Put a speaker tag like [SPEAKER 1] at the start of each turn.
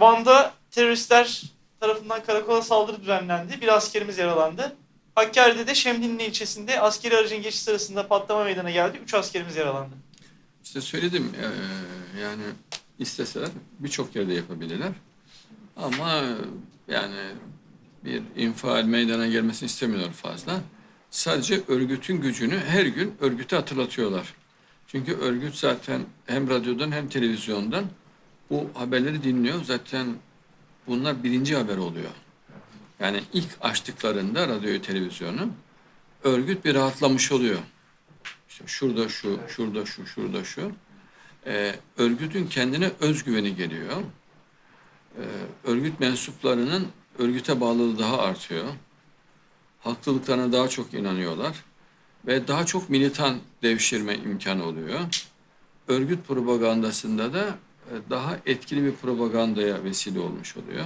[SPEAKER 1] Van'da teröristler tarafından karakola saldırı düzenlendi. Bir askerimiz yaralandı. Hakkari'de de Şemdinli ilçesinde askeri aracın geçiş sırasında patlama meydana geldi. Üç askerimiz yaralandı.
[SPEAKER 2] İşte söyledim eee, yani isteseler birçok yerde yapabilirler. Ama yani bir infial meydana gelmesini istemiyorlar fazla. Sadece örgütün gücünü her gün örgüte hatırlatıyorlar. Çünkü örgüt zaten hem radyodan hem televizyondan bu haberleri dinliyor. Zaten bunlar birinci haber oluyor. Yani ilk açtıklarında radyoyu, televizyonu örgüt bir rahatlamış oluyor. İşte şurada şu, şurada şu, şurada şu. Ee, örgütün kendine özgüveni geliyor. Ee, örgüt mensuplarının örgüte bağlılığı daha artıyor. Haklılıklarına daha çok inanıyorlar. Ve daha çok militan devşirme imkanı oluyor. Örgüt propagandasında da daha etkili bir propagandaya vesile olmuş oluyor.